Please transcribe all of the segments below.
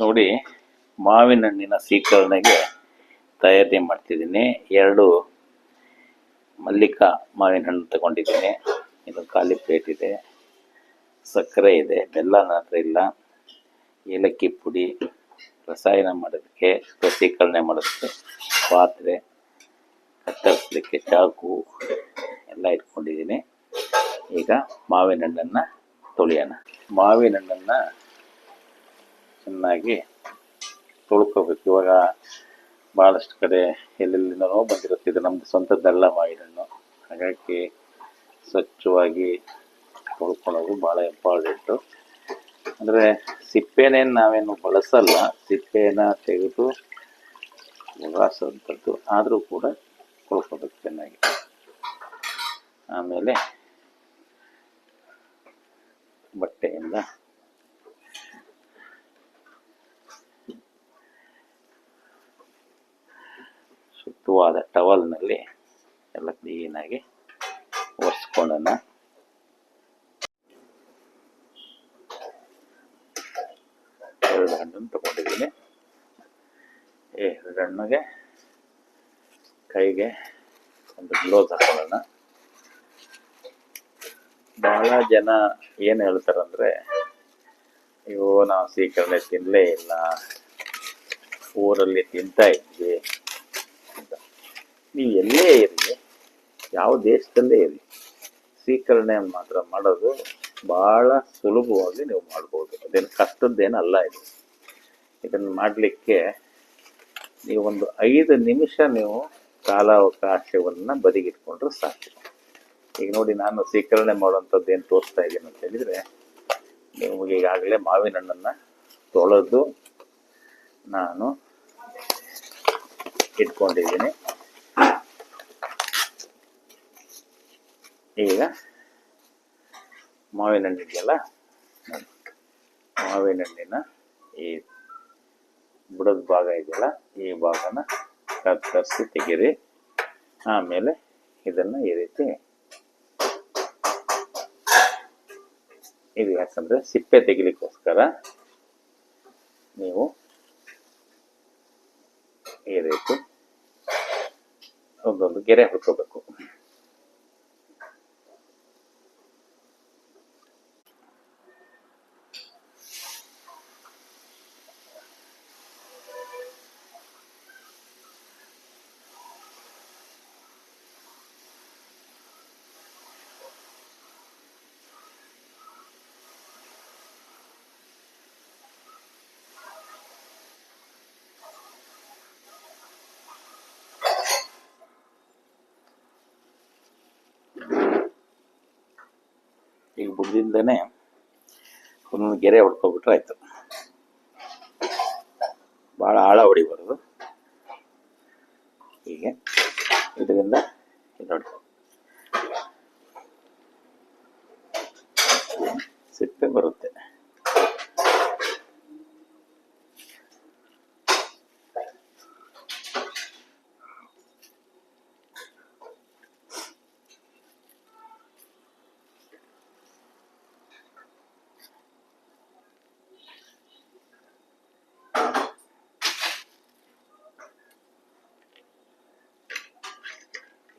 ನೋಡಿ ಮಾವಿನ ಹಣ್ಣಿನ ಸೀಕರಣೆಗೆ ತಯಾರಿ ಮಾಡ್ತಿದ್ದೀನಿ. ಎರಡು ಮಲ್ಲಿಕಾ ಮಾವಿನ ಹಣ್ಣು ತಗೊಂಡಿದ್ದೀನಿ. ಇದು ಖಾಲಿ ಪ್ಲೇಟ್ ಇದೆ. ಸಕ್ಕರೆ ಇದೆ ಬೆಲ್ಲ ಇಲ್ಲ. ಏಲಕ್ಕಿ ಪುಡಿ, ರಸಾಯನ ಮಾಡೋದಕ್ಕೆ ಸೀಕರಣೆ ಮಾಡೋದಕ್ಕೆ ಪಾತ್ರೆ, ಕತ್ತರಿಸಲಿಕ್ಕೆ ಚಾಕು ಎಲ್ಲ ಇಟ್ಕೊಂಡಿದ್ದೀನಿ. ಈಗ ಮಾವಿನ ಹಣ್ಣನ್ನು ತೊಳೆಯೋಣ. ಮಾವಿನ ಹಣ್ಣನ್ನು ಚೆನ್ನಾಗಿ ತೊಳ್ಕೊಬೇಕು. ಇವಾಗ ಭಾಳಷ್ಟು ಕಡೆ ಎಲ್ಲೆಲ್ಲಿನೋ ಬಂದಿರುತ್ತೆ. ಇದು ನಮ್ಮದು ಸ್ವಂತದ್ದಲ್ಲ ಮಾವಿನ ಹಾಗಾಗಿ ಸ್ವಚ್ಛವಾಗಿ ತೊಳ್ಕೊಳ್ಳೋದು ಭಾಳ ಇಂಪಾರ್ಟೆಂಟು. ಅಂದರೆ ಸಿಪ್ಪೆನೇನು ನಾವೇನು ಬಳಸಲ್ಲ. ಸಿಪ್ಪೆನ ತೆಗೆದು ಒಗಾಸೋಂಥದ್ದು ಆದರೂ ಕೂಡ ತೊಳ್ಕೊಬೇಕು ಚೆನ್ನಾಗಿ. ಆಮೇಲೆ ಬಟ್ಟೆಯಿಂದ ಸುತ್ತವಾದ ಟವಲ್ನಲ್ಲಿ ಎಲ್ಲ ಕ್ಲೀನಾಗಿ ಒರೆಸ್ಕೊಳ್ಳೋಣ ಎರಡು ಹಣ್ಣನ್ನು ತಗೊಂಡಿದ್ದೀನಿ. ಎರಡು ಹಣ್ಣಿಗೆ ಕೈಗೆ ಒಂದು ಗ್ಲೋಸ್ ಹಾಕೊಳ್ಳೋಣ. ಬಹಳ ಜನ ಏನು ಹೇಳ್ತಾರಂದ್ರೆ, ಅಯ್ಯೋ, ನಾವು ಸೀಕರಣೆ ತಿನ್ನಲೇ ಇಲ್ಲ. ಊರಲ್ಲಿ ತಿಂತಾ ಇದ್ವಿ. ನೀವು ಎಲ್ಲೇ ಇರಲಿ, ಯಾವ ದೇಶದಲ್ಲೇ ಇರಿ ಸ್ವೀಕರಣೆ ಮಾತ್ರ ಮಾಡೋದು ಭಾಳ ಸುಲಭವಾಗಿ ನೀವು ಮಾಡ್ಬೋದು. ಅದೇನು ಕಷ್ಟದ್ದೇನು ಅಲ್ಲ ಇದು. ಇದನ್ನು ಮಾಡಲಿಕ್ಕೆ ನೀವು ಒಂದು ಐದು ನಿಮಿಷ ನೀವು ಕಾಲಾವಕಾಶವನ್ನು ಬದಿಗಿಟ್ಕೊಂಡ್ರೆ ಸಾಕು. ಈಗ ನೋಡಿ ನಾನು ಸ್ವೀಕರಣೆ ಮಾಡುವಂಥದ್ದು ಏನು ತೋರಿಸ್ತಾ ಇದ್ದೀನಿ ಅಂತ ಹೇಳಿದರೆ ನಿಮಗೆ ಈಗಾಗಲೇ ಮಾವಿನ ಹಣ್ಣನ್ನು ತೊಳೆದು ನಾನು ಇಟ್ಕೊಂಡಿದ್ದೀನಿ. ಈಗ ಮಾವಿನ ಹಣ್ಣು ಇದೆಯಲ್ಲ. ಮಾವಿನ ಹಣ್ಣಿನ ಈ ಬುಡದ ಭಾಗ ಇದೆಯಲ್ಲ, ಈ ಭಾಗನ ಕತ್ತರಿಸಿ ತೆಗೀರಿ ಆಮೇಲೆ ಇದನ್ನು ಈ ರೀತಿ ಇದು ಯಾಕಂದರೆ ಸಿಪ್ಪೆ ತೆಗಿಲಿಕ್ಕೋಸ್ಕರ ನೀವು ಈ ರೀತಿ ಒಂದೊಂದು ಗೆರೆ ಹುಡ್ಕೋಬೇಕು ಈಗ ಬುಡದಿಂದನೇ ಒಂದೊಂದು ಗೆರೆ ಹೊಡ್ಕೊಬಿಟ್ರೆ ಆಯ್ತು. ಭಾಳ ಆಳ ಹೊಡಿಬಾರ್ದು. ಹೀಗೆ ಇದರಿಂದ ಇದು ನೋಡಿ. ಸಿಪ್ಪೆ ಬರುತ್ತೆ.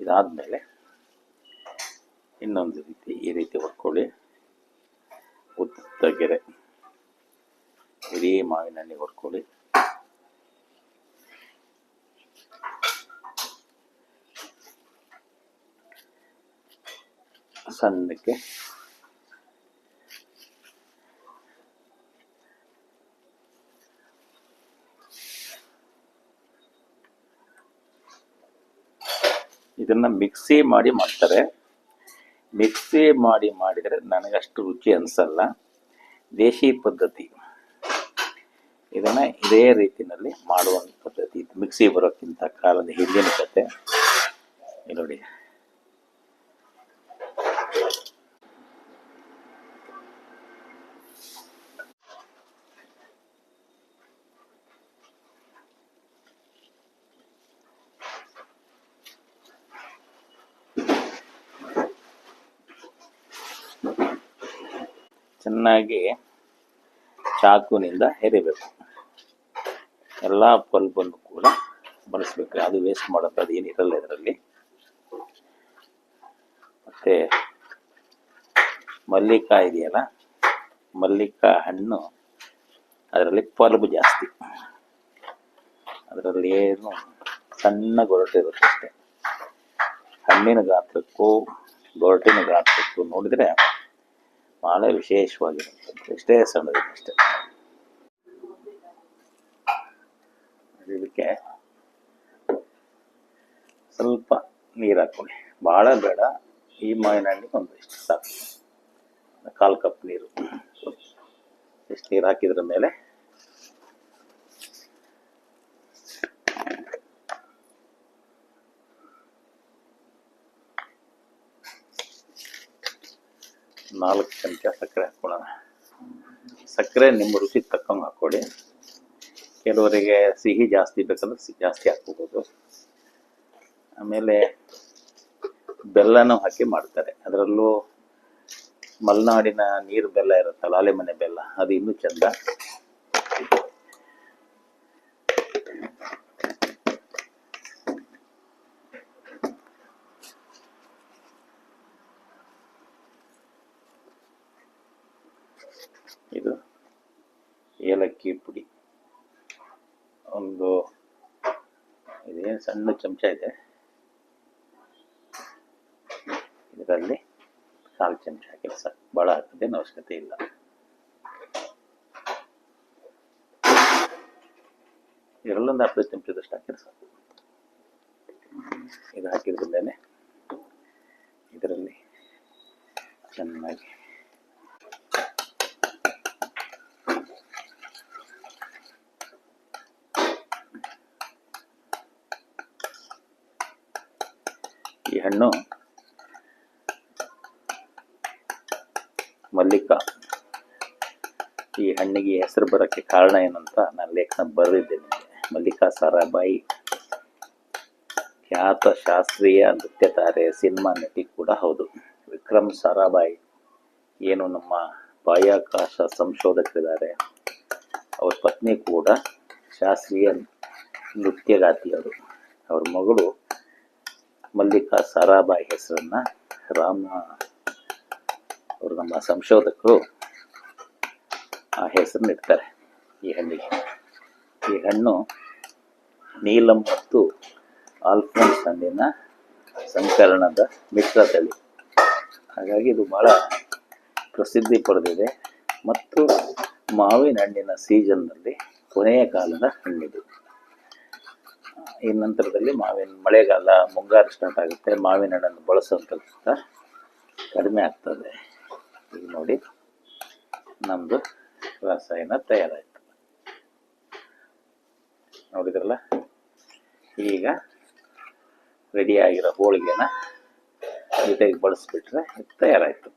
ಇದಾದ್ಮೇಲೆ ಇನ್ನೊಂದು ರೀತಿ ಈ ರೀತಿ ಹೊಡ್ಕೊಳ್ಳಿ. ಉದ್ದ ಗೆರೆ ಇಡೀ ಮಾವಿನಲ್ಲಿ ಹೊಡ್ಕೊಳ್ಳಿ. ಸಣ್ಣಕ್ಕೆ ಇದನ್ನ ಮಿಕ್ಸಿ ಮಾಡಿ ಮಾಡ್ತಾರೆ. ಮಿಕ್ಸಿ ಮಾಡಿ ಮಾಡಿದರೆ ನನಗಷ್ಟು ರುಚಿ ಅನಿಸಲ್ಲ. ದೇಶಿ ಪದ್ಧತಿ. ಇದನ್ನು ಇದೇ ರೀತಿಯಲ್ಲಿ ಮಾಡುವಂಥ ಪದ್ಧತಿ ಮಿಕ್ಸಿ ಬರೋಕ್ಕಿಂತ ಕಾಲದ ಹಿಂದಿನ ಕತೆ. ನೋಡಿ. ಚೆನ್ನಾಗಿ ಚಾಕುನಿಂದ ಹೆರಿಬೇಕು ಎಲ್ಲ ಬಲ್ಬನ್ನು ಕೂಡ ಬಳಸ್ಬೇಕು. ಅದು ವೇಸ್ಟ್ ಮಾಡೋದು ಏನಿರಲ್ಲ ಇದರಲ್ಲಿ. ಮತ್ತು ಮಲ್ಲಿಕಾ ಇದೆಯಲ್ಲ? ಮಲ್ಲಿಕಾ ಹಣ್ಣು, ಅದರಲ್ಲಿ ಪಲ್ಬ್ ಜಾಸ್ತಿ. ಅದರಲ್ಲಿ ಏನು ಸಣ್ಣ ಗೊರಟಿರುತ್ತೆ ಅಷ್ಟೇ ಹಣ್ಣಿನ ಗಾತ್ರಕ್ಕೂ ಗೊರಟಿನ ಗಾತ್ರಕ್ಕೂ ನೋಡಿದರೆ ಭಾಳ ವಿಶೇಷವಾಗಿರುತ್ತೆ ಎಷ್ಟೇ ಸಣ್ಣದಷ್ಟೇ ಇದಕ್ಕೆ ಸ್ವಲ್ಪ ನೀರು ಹಾಕೊಳ್ಳಿ. ಭಾಳ ಬೇಡ. ಈ ಮಾವಿನ ಹಣ್ಣಿಗೆ ಒಂದು ಇಷ್ಟು ಸಾಕು ಕಾಲು ಕಪ್ ನೀರು. ಇಷ್ಟು ನೀರು ಹಾಕಿದ್ರ ಮೇಲೆ ನಾಲ್ಕು ಚಮಚ ಸಕ್ಕರೆ ಹಾಕ್ಕೊಳ್ಳೋಣ. ಸಕ್ಕರೆ ನಿಮ್ಮ ರುಚಿ ತಕ್ಕಂಗೆ ಹಾಕ್ಕೊಳ್ಳಿ. ಕೆಲವರಿಗೆ ಸಿಹಿ ಜಾಸ್ತಿ ಬೇಕಂದ್ರೆ ಸಿಹಿ ಜಾಸ್ತಿ ಹಾಕ್ಕೋಬೋದು. ಆಮೇಲೆ ಬೆಲ್ಲನೂ ಹಾಕಿ ಮಾಡ್ತಾರೆ. ಅದರಲ್ಲೂ ಮಲೆನಾಡಿನ ನೀರು ಬೆಲ್ಲ ಇರುತ್ತಲ್ಲ, ಆಲೆಮನೆ ಬೆಲ್ಲ, ಅದು ಇನ್ನೂ ಚಂದ. ಇದು ಏಲಕ್ಕಿ ಪುಡಿ. ಒಂದು ಇದೇನು ಸಣ್ಣ ಚಮಚ ಇದೆ. ಇದರಲ್ಲಿ ಕಾಲು ಚಮಚ ಹಾಕಿದ್ರೆ ಸಾಕು ಭಾಳ ಹಾಕೋದೇನು ಅವಶ್ಯಕತೆ ಇಲ್ಲ. ಇದರಲ್ಲೊಂದು ಅರ್ಧ ಚಮಚದಷ್ಟು ಹಾಕಿದ್ರೆ ಸಾಕು. ಇದು ಹಾಕಿದ್ರಿಂದಲೇ ಇದರಲ್ಲಿ ಚೆನ್ನಾಗಿ ಈ ಹಣ್ಣು. ಮಲ್ಲಿಕ. ಈ ಹಣ್ಣಿಗೆ ಹೆಸರು ಬರೋಕ್ಕೆ ಕಾರಣ ಏನಂತ ನಾನು ಲೇಖನ ಬರೆದಿದ್ದೇನೆ. ಮಲ್ಲಿಕಾ ಸಾರಾಬಾಯಿ ಖ್ಯಾತ ಶಾಸ್ತ್ರೀಯ ನೃತ್ಯ ತಾರೆ ಸಿನಿಮಾ ನಟಿ ಕೂಡ ಹೌದು. ವಿಕ್ರಮ್ ಸಾರಾಬಾಯಿ ಏನು ನಮ್ಮ ಬಾಹ್ಯಾಕಾಶ ಸಂಶೋಧಕರಿದ್ದಾರೆ. ಅವ್ರ ಪತ್ನಿ ಕೂಡ ಶಾಸ್ತ್ರೀಯ ನೃತ್ಯಗಾತಿಯವರು ಅವ್ರ ಮಗಳು ಮಲ್ಲಿಕಾ ಸಾರಾಬಾಯಿ ಹೆಸರನ್ನ ರಾಮ ಅವರು ನಮ್ಮ ಸಂಶೋಧಕರು ಆ ಹೆಸರನ್ನ ಇಡ್ತಾರೆ ಈ ಹಣ್ಣಿಗೆ. ಈ ಹಣ್ಣು ನೀಲಂ ಮತ್ತು ಆಲ್ಫೋನ್ಸ್ ಹಣ್ಣಿನ ಸಂಕಲನದ ಮಿಶ್ರ ತಳಿ ಹಾಗಾಗಿ ಇದು ಬಹಳ ಪ್ರಸಿದ್ಧಿ ಪಡೆದಿದೆ ಮತ್ತು ಮಾವಿನ ಹಣ್ಣಿನ ಸೀಸನ್ನಲ್ಲಿ ಕೊನೆಯ ಕಾಲದ ಹಣ್ಣಿದು. ಈ ನಂತರದಲ್ಲಿ ಮಾವಿನ, ಮಳೆಗಾಲ ಮುಂಗಾರು ಸ್ಟಾರ್ಟ್ ಆಗುತ್ತೆ, ಮಾವಿನ ಹಣ್ಣನ್ನು ಬಳಸುವಂಥ ಕಡಿಮೆ ಆಗ್ತದೆ. ಈಗ ನೋಡಿ ನಮ್ಮದು ರಸಾಯನ ತಯಾರಾಯಿತು. ನೋಡಿದ್ರಲ್ಲ? ಈಗ ರೆಡಿಯಾಗಿರೋ ಹೋಳಿಗೆನ ಜೊತೆಗೆ ಬಳಸಿಬಿಟ್ರೆ ತಯಾರಾಯಿತು.